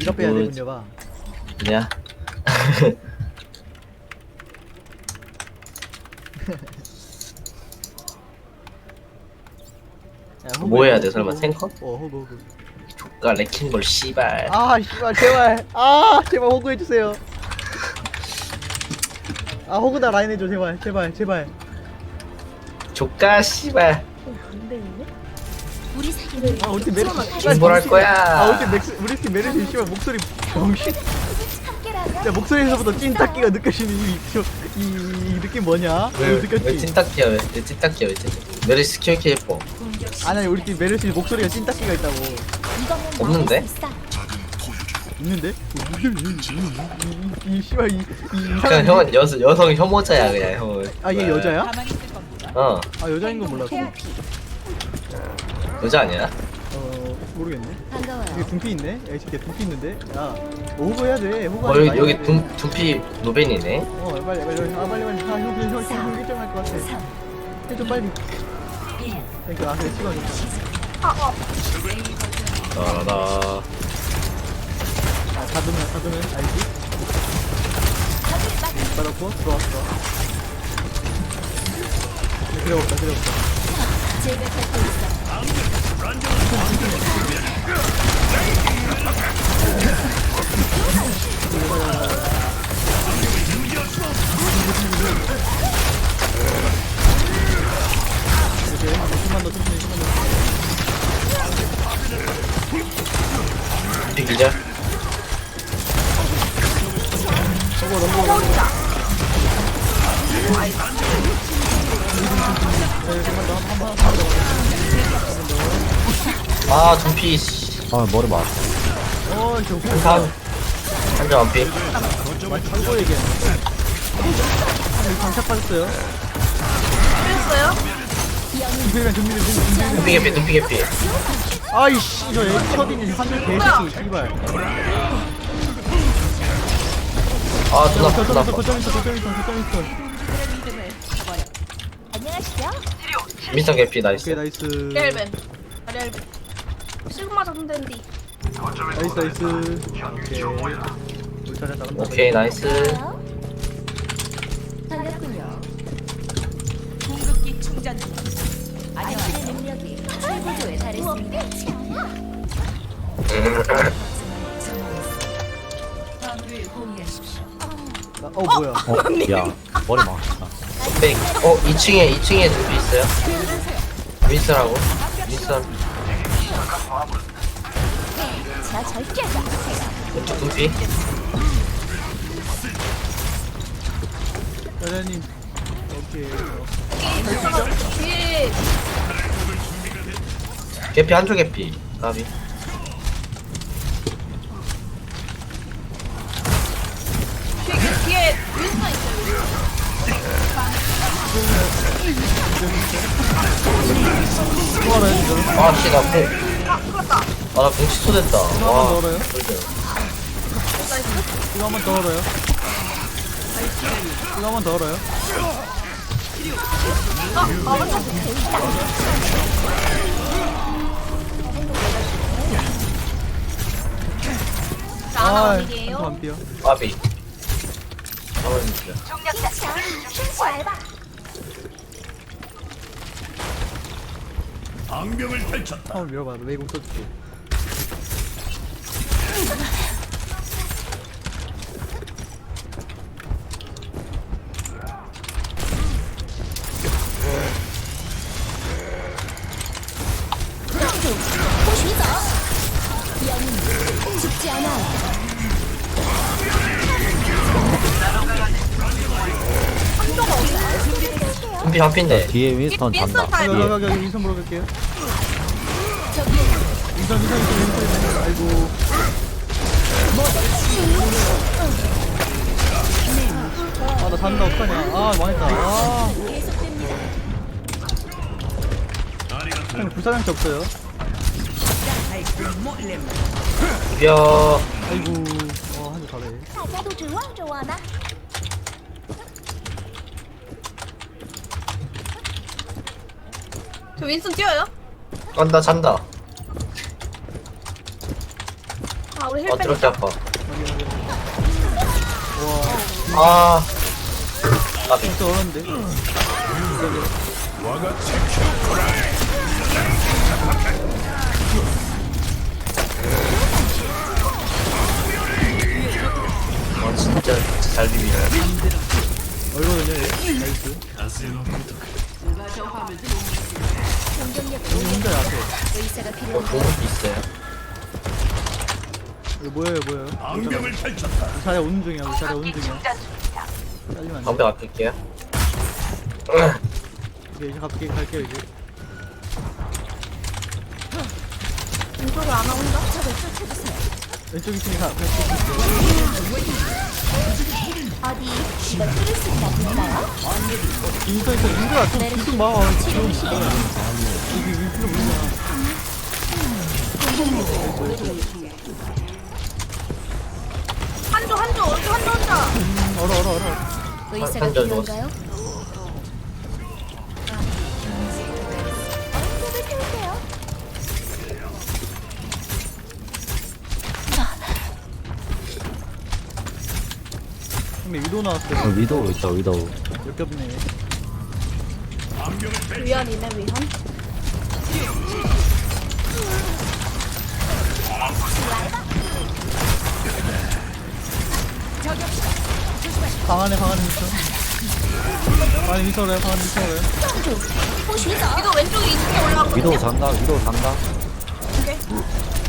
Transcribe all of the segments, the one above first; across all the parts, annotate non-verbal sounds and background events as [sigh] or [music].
네가 빼야 돼 뭐- 문여봐 그냥. [laughs] 야, 호구, 뭐 해야 호구, 돼, 설마 호구. 탱커? 어 호구 호구 조카 레킹볼 씨발. 아 씨발 제발. 아 제발 호구 해주세요. 아 호구다 라인 해줘 제발 제발 제발. 조카 씨발 우리 사귀는 아 우리 팀 메르시 씨발 중볼 할 정신- 거야. 아 우리 팀 맥스 우리 팀 메르시 씨발 목소리 함께라면 야 목소리에서부터 찐따끼가 느껴지는 이, 저, 이, 이 느낌 뭐냐? 왜, 왜왜 느꼈지? 찐딱지야 왜, 왜 찐딱지야 왜 찐딱지 메리 이렇게 예뻐 아니 아니, 우리 팀 메르시 목소리가 찐따끼가 있다고 없는데? 있는데? 이, 이, 이 씨발 이, 이 그냥 형은 여, 여성 혐오자야 그냥 형은 아얘 여자야? 어 아 여자인 건 몰랐어 여자 아니야? 어 모르겠네 반가워요. 여기 둔피 있네? 야 이 새끼 둔피 있는데? 야 호구 해야 돼 호구 어 하지 여기 마, 여기. 둠, 둠피 노벤이네 어 빨리 빨리 빨리 아 빨리 빨리 아형형형 결정할 것 같아 해줘 빨리 그러니까 아 그래 찍어줘 나나 아 닫으면 닫으면 알지? 받았고 들어왔어 들어갔다 들어갔다 제가 찾고 있어. 이렇게 아 머리 맞았어 어, 저 후. 한상 한점 준비면 준비면. 둠피 개피 둠피 개피 아이씨, 저 첫인이 한줄 개새끼, 씨발. 아 존나 거점 존나 있어, 아파 거점 있어, 거점 있어, 거점 있어. 안녕하시죠? 민성 개피 오케이, 나이스 나이스. 렐벤 렐벤 시그마 잡는데인디 나이스, 나이스. 오케이. 간다. 오케이 나이스 반가워요. 반갑군요. 공급기 충전 중. 당신의 능력이 최고조에 달했습니다. 화물을 공유하십시오. 나- 어, 뭐야. 어? 야 머리 맞았다 백. 어 2층에 2층에 둠피 있어요 윈스라고 윈스 자. 왼쪽 둠피 여자님. 오케이. 개피 한쪽 개피 나비 뒤에, 뒤에 윈스턴 있어요 또 알아요, 지금? 아씨 나공 아 풀었다 아나 공 취소됐다 이거 와 한번? 꿀잼. 이거 한번더 얼어요. 이거 한번더 얼어요. 자 하나 아, 원이에요 한번 안 삐요. 바비 가만히 있어 자, 순수 알바. 한번 밀어봐. 외국 써줄게. 둠피 한피인데 뒤에 윈스턴 윈스턴 잔다 타임. 여기, 뒤에 여기, 여기, 인선 물어볼게요. 저기 인선, 인선, 인선, 인선, 인선. 아이고. 아, 나 잔다, 어떡하냐. 아, 망했다. 아. 계속됩니다. 형, 불사장치 없어요. 비벼 아이고. 어, 한대 잘해. 大家都指望着我呢。 저 윈스턴 뛰어요? 깐다 잔다. 아 우리 어 힐백 드럽게 아파. 아. 까비 진짜 어려운데? 와 진짜 잘 비비네. 얼거든요 얘 나이스 여기 혼자 앞에? 의사가 어 필요한 공격도 있어요? 이거 뭐예요 뭐예요? 안경을 펼쳤다. 자리 오는 중이야 우리 자리 오는 중이야. 잘리면 안돼. 방벽 아낄게요. 이제 이제 갈게 갈게요 이제. 왼쪽을 안? 적을 쫓아주세요. 왼쪽 2층에 가 갈게 어디 이거 뚫을 수 있나요? 인터 있어 인터야 좀 뒤좀 봐 지금. 여기 윈스로 보이잖아 한조 한조 한조 한조 한조 음, 얼어 얼어 얼어 의사가 한잔 필요한가요? 근데 위도 나왔어 어, 위도우 있다 위도우 역겹네. 위안이네 위안? 방 안에 방 안에 있어 방 안에 있어래 방 안에 있어래 이거 왼쪽에 2층에 올라가고 위도우 잔다 위도우 잔다. 빨리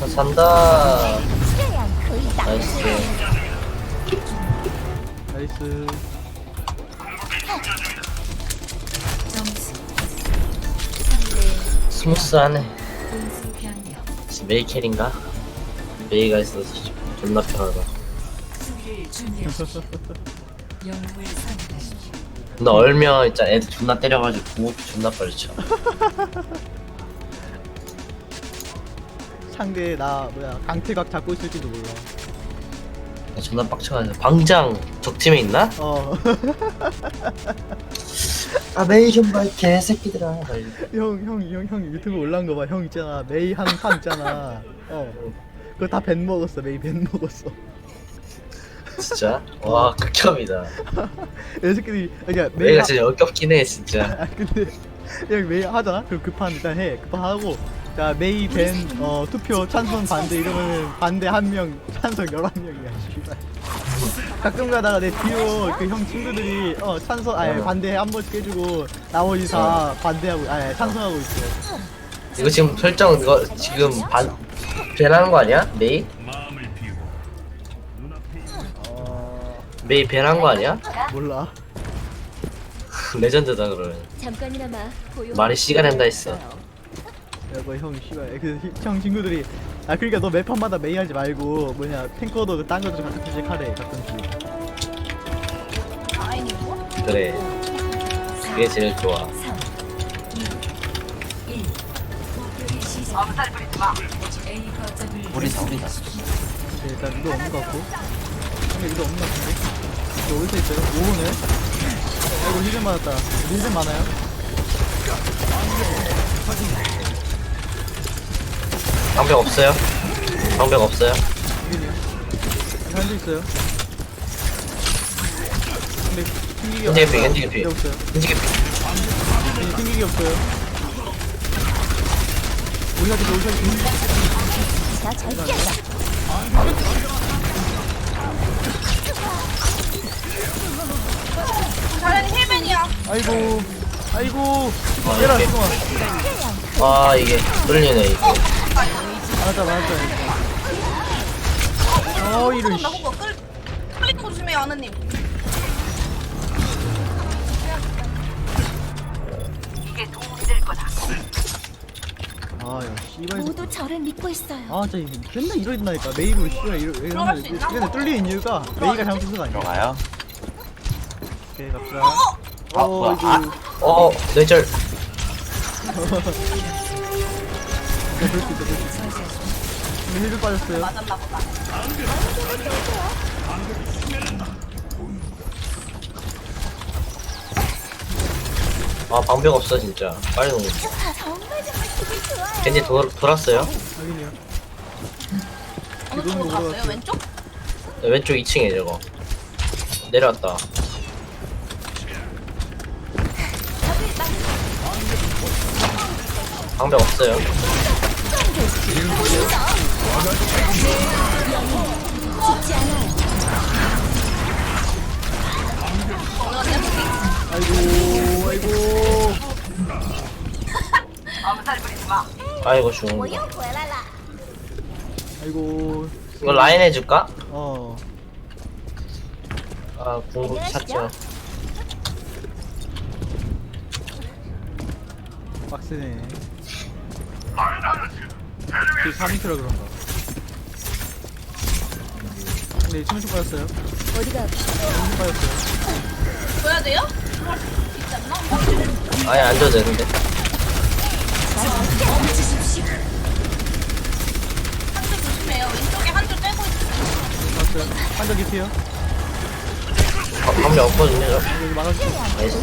아, 산다. 나이스. 나이스. 스무스하네. 메이 캐린가? 메이가 있어서 존나 편하다. 나 얼면 진짜 애들 존나 때려가지고 공업도 존나 빨리 쳐 상대 나 뭐야 강태각 잡고 있을지도 몰라 나 존나 빡쳐가지고 방장 적팀에 있나? 어 아 메이 좀봐 개새끼들아 형, 형, 형, 형 유튜브 올라온 거 봐. 형 있잖아. 메이 한판 있잖아. 어. 그거 다 벤 먹었어. 메이 벤 먹었어. 진짜? 와 극혐이다 [laughs] 이 새끼들이, 그러니까 메이. 하, 진짜 역겹긴 해 진짜 [laughs] 아, 근데 형 메이 하잖아. 그럼 급한 일단 해. 급한 하고. 자 메이 벤 어, 투표 찬성 반대 이러면은 반대 한 명, 찬성 열한 명이야. 씨발. 가끔 가다가 내 뒤로 그 형 친구들이 어 찬성 아니 반대 한 번씩 해주고 나머지 다 반대하고 아니 찬성하고 있어. 이거 지금 설정 이거 지금 반 밴하는 거 아니야? 메이? 어 메이 밴한 거 아니야? 몰라. 레전드다 그러면 잠깐이나마. 말이 씨가 된다 했어. 야, 뭐 형, 씨발. 그, 히- 형 친구들이. 아, 그러니까 너 매판마다 메이 하지 말고, 뭐냐, 탱커도 딴 것도 가끔씩 하래, 가끔씩. 그래 그게 제일 좋아 3 2 1 목표를 시작 A 거점을 우리다 우리다 네, 일단 위도 없는 것 같고. 근데 위도 없는 것 같은데? 이거 어디서 있어요? 오네? 아이고, 힐좀 맞았다. 힐좀 많아요? 방벽 없어요? 방벽 없어요? 여기네요. 한대 있어요. 근데, 튕기기 현재 피 현재 피게 없어요. 피 네, 튕기기 없어요. 오셔야 돼. 자, 절대. 자연 힐맨이야 아이고, 아이고. 아, 얘라. 잠깐만. 아 이게 뚫리네 이게 맞았다, 맞았다. 어, 이런, 씨. 나 호거 끌 끌리는 거 조심해요 아느님 아, 야, 씨발. 모두 저를 믿고 있어요. 아, 진짜 이거 맨날 이러진다니까. 메이로 씨발 이러 들어갈 수 있나? 이러면 뚫리는 이유가 메이가 잘못한 거 아니야? 들어가요? 오케이, 갑시다. 아, 어, 뭐야. 어 뇌절 네, 그럴 수 있어, 그럴 수 있어. 근데 힐도 빠졌어요. 맞았나 보다. 아 방벽 없어 진짜 빨리 놓는 정말 정말 기분 좋아요. 겐지 돌, 돌았어요 확인이요. 어느 지금 쪽으로 갔어요? 올라갔어요. 왼쪽? 네, 왼쪽 2층에 저거 내려왔다 방벽 없어요 죽지 않아요. 아이고, 아이고. 아이고 죽은 我 거 又回来了。 아이고. 이거 라인 해줄까? 어. 아 궁극 찾죠 빡세네. 그 3인트라 그런가. 네, 2층 빠졌어요. 어디가 2층 빠졌어요. 줘야 돼요? 아예 안 줘도 되는데 한줄 조심해요. 왼쪽에 한줄 떼고 있어요. 맞어요. 한적 있어요. 아, 방벽 없거든요 저. 여기 막아주세요. 나이스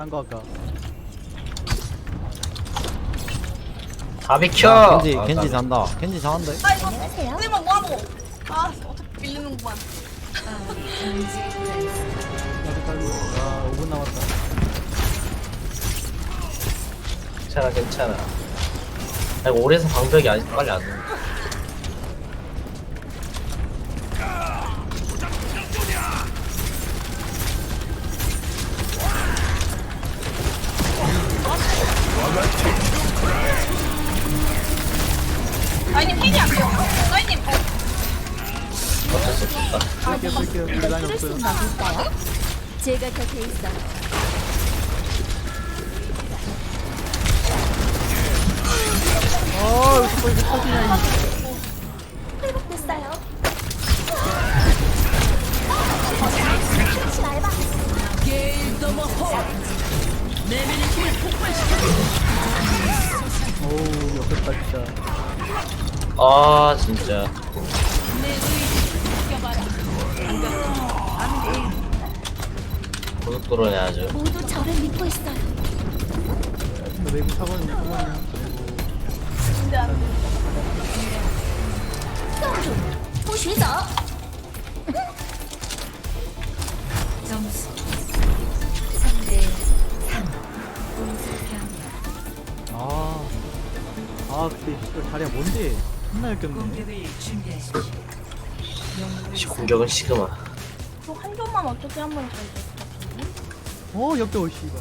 싼거 아까. 다 비켜 야, 겐지 아, 겐지 나- 잔다 겐지 잘한다 아 이거. 선생님은 뭐하노? 아 어차피 밀리는구만. 나도 깔고. 아, 5분 남았다. 괜찮아 괜찮아 아이고 오래서 방벽이 아직 빨리 안아 이님 힐이 안 돼요. 아이님 어, 어쩔 수 없다 쓸게요, 쓸게요. 우리 라인 들을 수 없어요. 있나 볼까요? 제가 곁에 있어요. 아, 이거 자꾸 이렇게 터지냐, 이 회복됐어요. 혹시 알바? 어우, 역겹다, 진짜. 아 진짜 고속도로네 아주 모두 저를 믿고 있어요. 외국 사과는 있구만요. 똥주, 보시죠. 점수 3대 3 공수평 아, 아, 근데 이거 다리가 뭔데? 존나 역겹네. 공격은 시그마 저한 점만 어떻게 한번 잘 돼. 어, 역겨워, 씨발.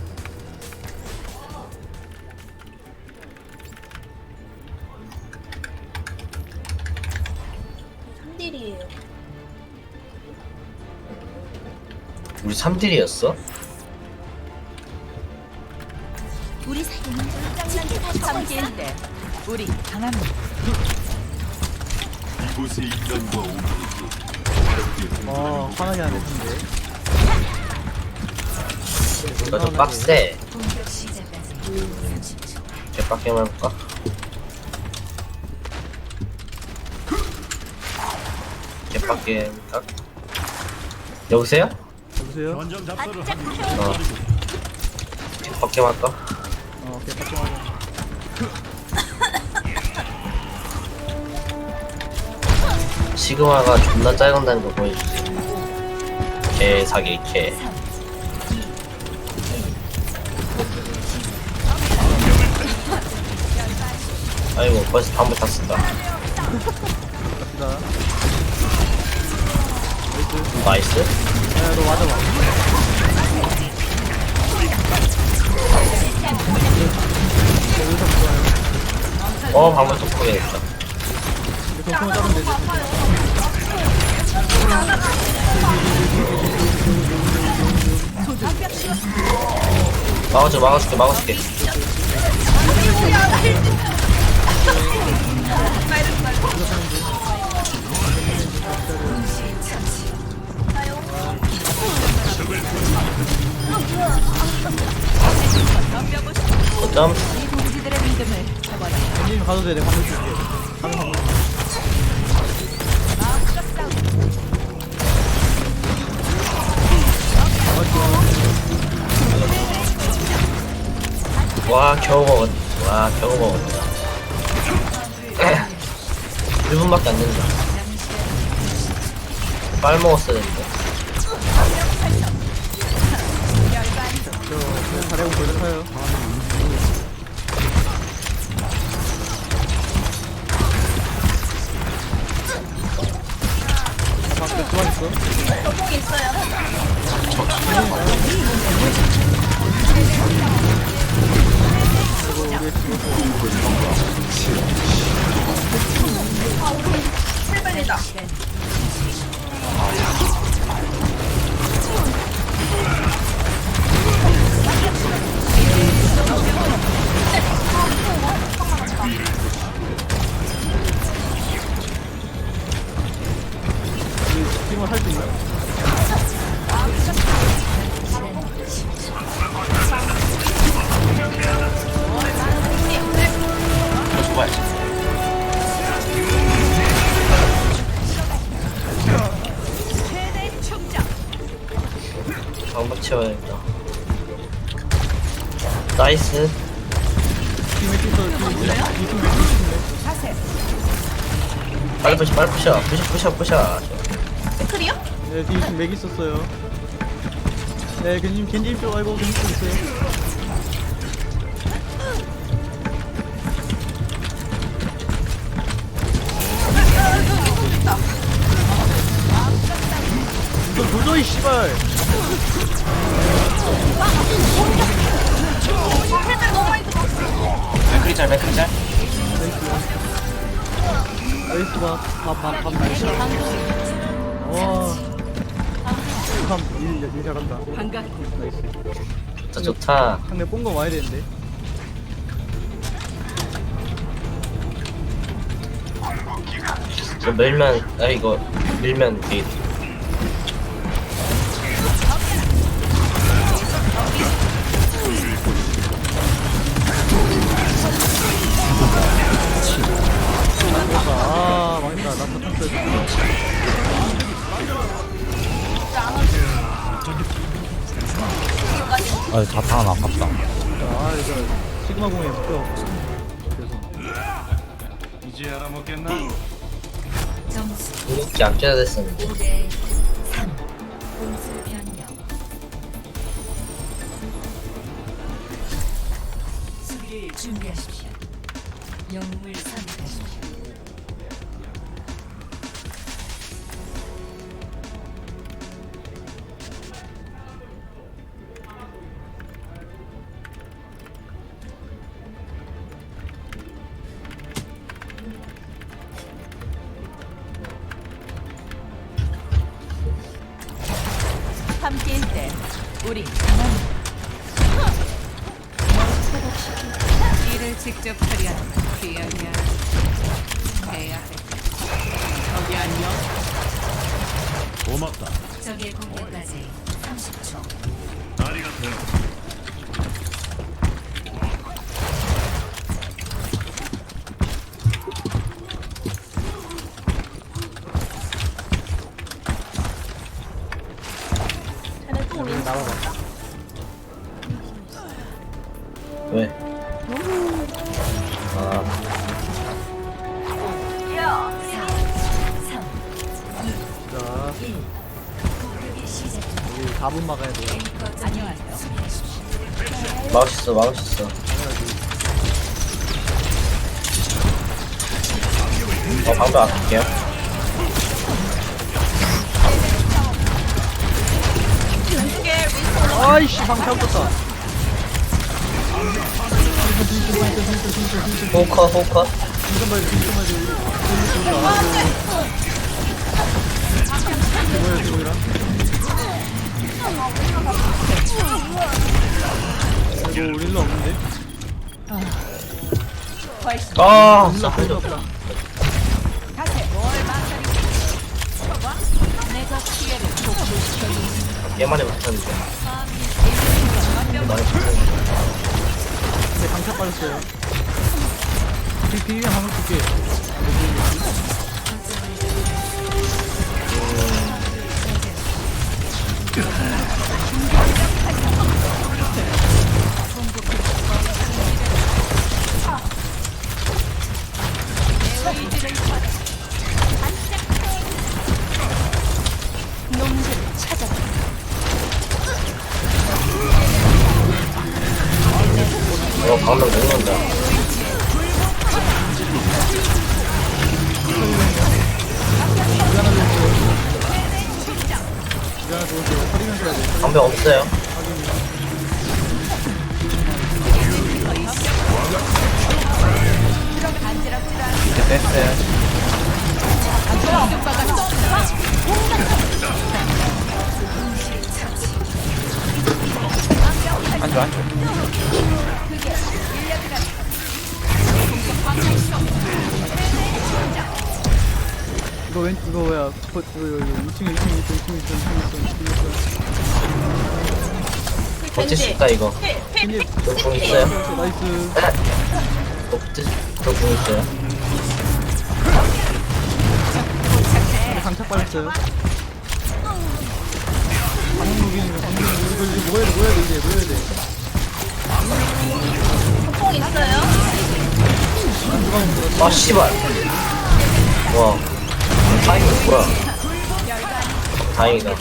삼딜이에요. 우리 3딜이었어? 우리 사이는. 때 우리 강합니다 어, 화나게 하네, 근데. 이거 좀 빡세 공격 시작까지 30초 개빡게만 해볼까? 개빡게 딱 여보세요? 여보세요? 어 개빡게만 할까? 어, 개빡쳐하자. 시그마가 존나 짜증난다는 거 보여주세요 개 사기 개 아이고 벌써 다음부 탔습니다 갑시다. 나이스 야, 너 맞아봐. 어 방금 또 포기했다 정통을 따면 되지. 막아줘 막아줄게 막아줄게 점 겐지님 가도 돼. 내가 방금 줄게. 와 겨우 먹었 와 겨우 먹었 1분밖에 [clears throat] 안 된다 빨 먹었어야 저 잘해고 돌려서요. 밖에 두번 있어. 저폭 있어요. 실패이다 빨리 부셔 빨리 부셔 부셔 부셔 부셔 클리어? 네, 뒤에 지금 맥 있었어요. 네, 겐지 겐지 쪽 아이고 겐지 쪽 있어요. 이거 도저히 씨발. 힐백 너무 많이 들어. 맥크리 짤 맥크리 짤 나이스 봐. 밥밥 밥 나이스. 와. 감, 일, 일 잘한다. 나이스. 좋다 좋다 상대 뽕거 와야 되는데. 저 밀면 아 이거 밀면 되 게 아, 망했다. 나다 탔어요. 아 자탄 아깝다 아, 이거 시그마 공에 묶여. 그래서. 이제 알아먹겠나? 이렇게 악재가 됐었는데 수비를 준비하십시오. 영웅을 선택하십시오. 우리 강합니다. 일을 직접 처 나와봐. 왜? 아 자, 여기 4분 막아야. 안녕하세요. 막을 수 있어 막을 수 있어 어 방금 아낄게요 아이씨, 방 잘못했다. 호커 호커 이거 뭐야, 이거 뭐야? 이거 우리 일로 없는데? 아 일로 없다, 일로 없다. 얘만에 못하는데 근데 강타 빠졌어요. 비- 비비면 한번 줄게. 이거 뭐야. 거, 이거, 이거, 2층에, 2층에 있어, 2층에 있어, 2층에 있어, 2층에 있어. 버틸 수 있다 이거 님 저궁 있어요 나이스. 버틸 저궁 있어요 강착 빠졌어요. 방금 무기는 거, 방금. 이거 이제 모여야 돼, 모여야 돼, 이제 모여야 돼. 통 있어요? 아 씨발 와 뭐야 다행이다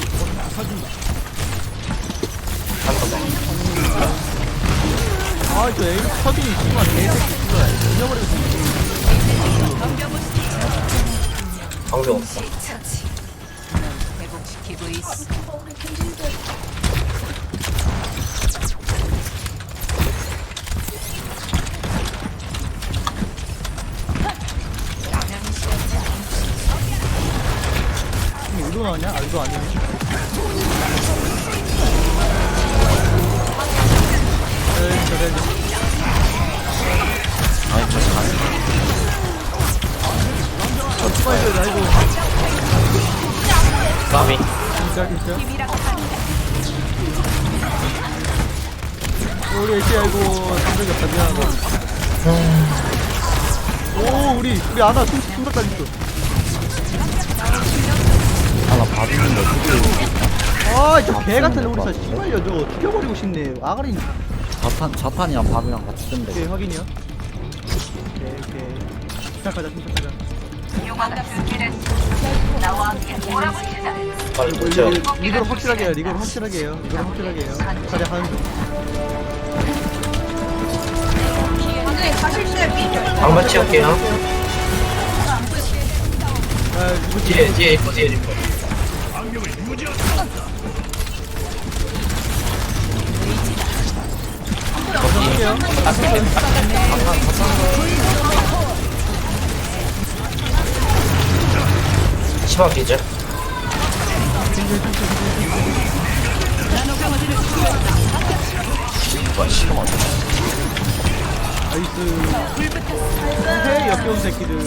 아, 저 에이, 서빈이 씨발 개새끼 씨발. 잊어버리고 방금 없어 회복시키고 있어. 이거? 아, 아니야. 에이, 저래. 아니 저 잘. 아, 추가해줘야 돼, 아이고. 까비 진짜, 진짜. 어, 우리 애쉬 아이고, 상대가 없다, 미안하다. 오, 우리, 우리 아나 숨, 숨었다니 또. 아, 저 개 같은 우리 사 씨발려, 저거 죽여버리고 싶네. 아가리. 자탄 자탄이랑 밥이랑 같이 뜬대. 오케이, 확인이요. 오케이, 오케이. 시작하자, 시작하자. 빨리 이거, 이거로 확실하게 해요, 이거로 확실하게 해요. 이거로 확실하게 해요. 자리 하는 중. 나중에 가실 때 B쪽을 방금 치울게요 아, 뒤에 뒤에 있고 뒤에 있고 할게요. 시방 기절 와 시간 어디? 나이스. 해 역겨운 새끼들.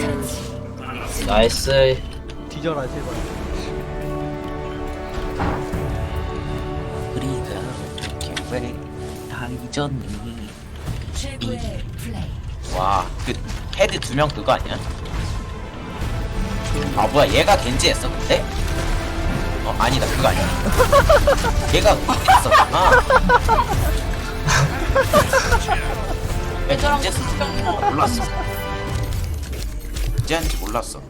나이스 뒤져라, 제발. 우리가 어떻게 왜다 최고의 플레이. 와 그 헤드 두 명 그거 아니야? 아 뭐야 얘가 겐지했어 근데? 어 아니다 그거 아니야 얘가 했었구나 얘 겐지했어 몰랐어 겐지한지 몰랐어